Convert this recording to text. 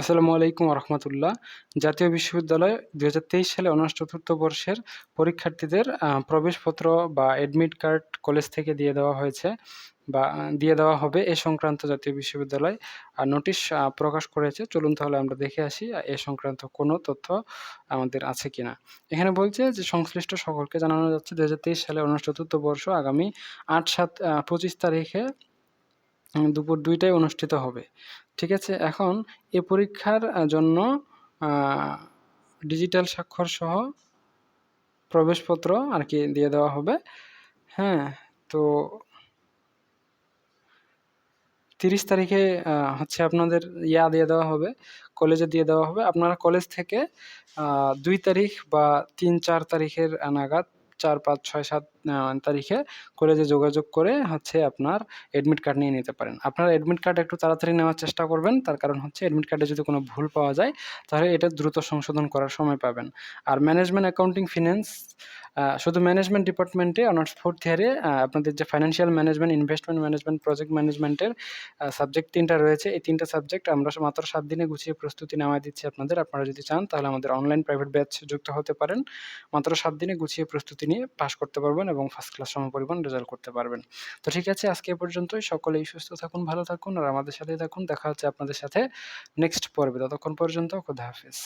আসসালামু আলাইকুম রহমতুল্লাহ জাতীয় বিশ্ববিদ্যালয় দুই হাজার তেইশ সালে অনার্স চতুর্থ বর্ষের পরীক্ষার্থীদের প্রবেশপত্র বা অ্যাডমিট কার্ড কলেজ থেকে দিয়ে দেওয়া হয়েছে বা দিয়ে দেওয়া হবে এ সংক্রান্ত জাতীয় বিশ্ববিদ্যালয়। নোটিশ প্রকাশ করেছে। চলুন তাহলে আমরা দেখে আসি এ সংক্রান্ত কোনো তথ্য আমাদের আছে কিনা। এখানে বলছে যে, সংশ্লিষ্ট সকলকে জানানো যাচ্ছে, দুই হাজার তেইশ সালে অনার্স চতুর্থ বর্ষ আগামী আট সাত পঁচিশ তারিখে দুপুর দুইটায় অনুষ্ঠিত হবে। ঠিক আছে? এখন এ পরীক্ষার জন্য ডিজিটাল স্বাক্ষর সহ প্রবেশপত্র আর কি দিয়ে দেওয়া হবে। হ্যাঁ তো তিরিশ তারিখে হচ্ছে আপনাদের ইয়া দিয়ে দেওয়া হবে কলেজে দিয়ে দেওয়া হবে। আপনারা কলেজ থেকে দুই তারিখ বা তিন চার তারিখের নাগাদ চার পাঁচ ছয় সাত তারিখে কলেজে যোগাযোগ করে হচ্ছে আপনার অ্যাডমিট কার্ড নিয়ে নিতে পারেন। আপনার অ্যাডমিট কার্ড একটু তাড়াতাড়ি নেওয়ার চেষ্টা করবেন। তার কারণ হচ্ছে অ্যাডমিট কার্ডে যদি কোনো ভুল পাওয়া যায়, তাহলে এটা দ্রুত সংশোধন করার সময় পাবেন। আর ম্যানেজমেন্ট অ্যাকাউন্টিং ফিন্যান্স শুধু ম্যানেজমেন্ট ডিপার্টমেন্টে অনার্স ফোর্থ ইয়ারে আপনাদের যে financial management investment management project ম্যানেজমেন্টের সাবজেক্ট তিনটা রয়েছে। এই তিনটা সাবজেক্ট আমরা মাত্র সাত দিনে গুছিয়ে প্রস্তুতি নেওয়া দিচ্ছি আপনাদের। আপনারা যদি চান, তাহলে আমাদের অনলাইন প্রাইভেট ব্যাচ যুক্ত হতে পারেন। মাত্র সাত দিনে গুছিয়ে প্রস্তুতি নিয়ে পাশ করতে পারবেন এবং ফার্স্ট ক্লাস সমপরিমাণ রেজাল্ট করতে পারবেন। তো ঠিক আছে, আজকে এ পর্যন্তই। সকলেই সুস্থ থাকুন, ভালো থাকুন, আর আমাদের সাথে থাকুন। দেখা হচ্ছে আপনাদের সাথে নেক্সট পর্বে। ততক্ষণ পর্যন্ত খোদা হাফিজ।